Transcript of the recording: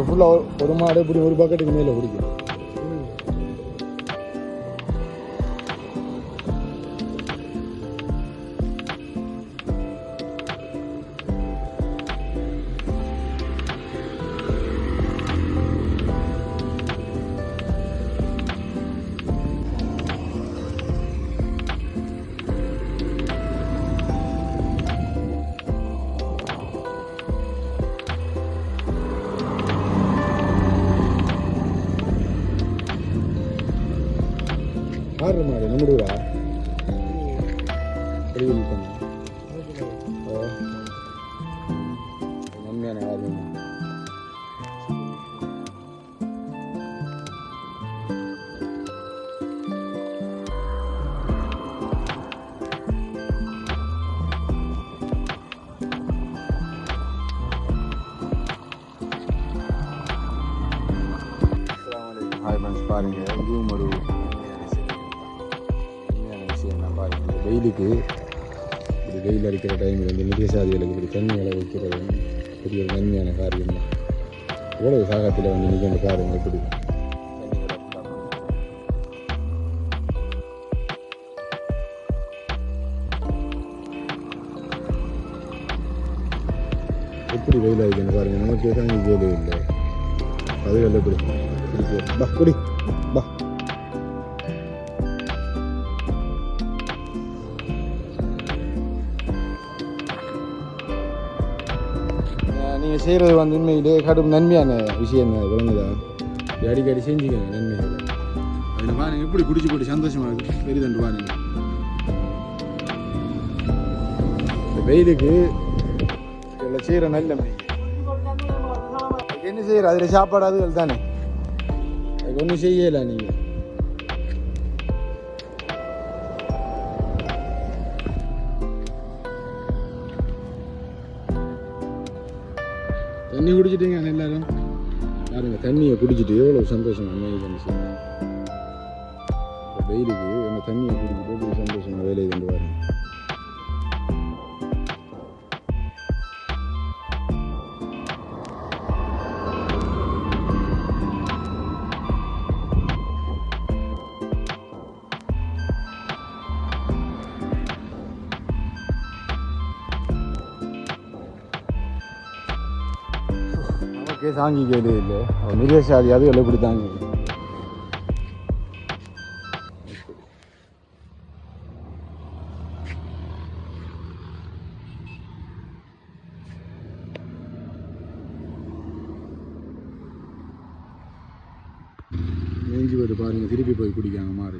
அது ஃபுல்லாக ஒரு மாடு இப்படி ஒரு பக்கெட்டுக்கு மேலே பிடிக்கும் ஆடுற மாடு நம்மடுவா நன்மையான ஆர்வம் ஹாய் ஃப்ரெண்ட்ஸ் பாருங்க இதுவும் ஒரு வெயிலுக்கு இப்படி வெயில் அடிக்கிற டைமில் இந்த நிதியசாதிகளுக்கு இப்படி தண்ணி வைக்கிறது பெரிய ஒரு நன்மையான காரியம் தான். எவ்வளவு சாகத்தில் வந்து நிற்க காரியம் எப்படி? எப்படி வெயில் அடிக்கணும் பாருங்க நமக்கு தான் வெயில் இல்லை. அது எப்படி? பிடிக்கும் பா குடி. பா. நீங்கள் செய்கிறது வந்து உண்மையிலே கடும் நன்மையான விஷயம் தான் விளங்குதா இது அடிக்கடி செஞ்சுக்கோங்க நன்மைகளை. அதில் பாருங்க எப்படி குடிச்சு போட்டு சந்தோஷமாக இருக்குது பெரிதண்டு பாருங்க. இந்த வெயிலுக்கு இதில் செய்கிற நல்ல என்ன செய்கிற அதில் சாப்பாடு அதுகள் தானே. அதுக்கு ஒன்றும் செய்யலை நீங்கள் தண்ணி குடிச்சிட்டீங்க எல்லாரும்? பாருங்க தண்ணியை குடிச்சிட்டு எவ்வளோ சந்தோஷம் அமைதி செய்யுங்க வெயிலுக்கு அந்த தண்ணியை குடிச்சிட்டு எப்படி சந்தோஷமா வேலையை கொண்டு வரேன் நமக்கே தாங்கிக்கவே இல்லை. அவன் நிறைய சாதி அது இப்படி தாங்கி மேஞ்சி போயிட்டு பாருங்க திருப்பி போய் குடிக்காங்க மாறு.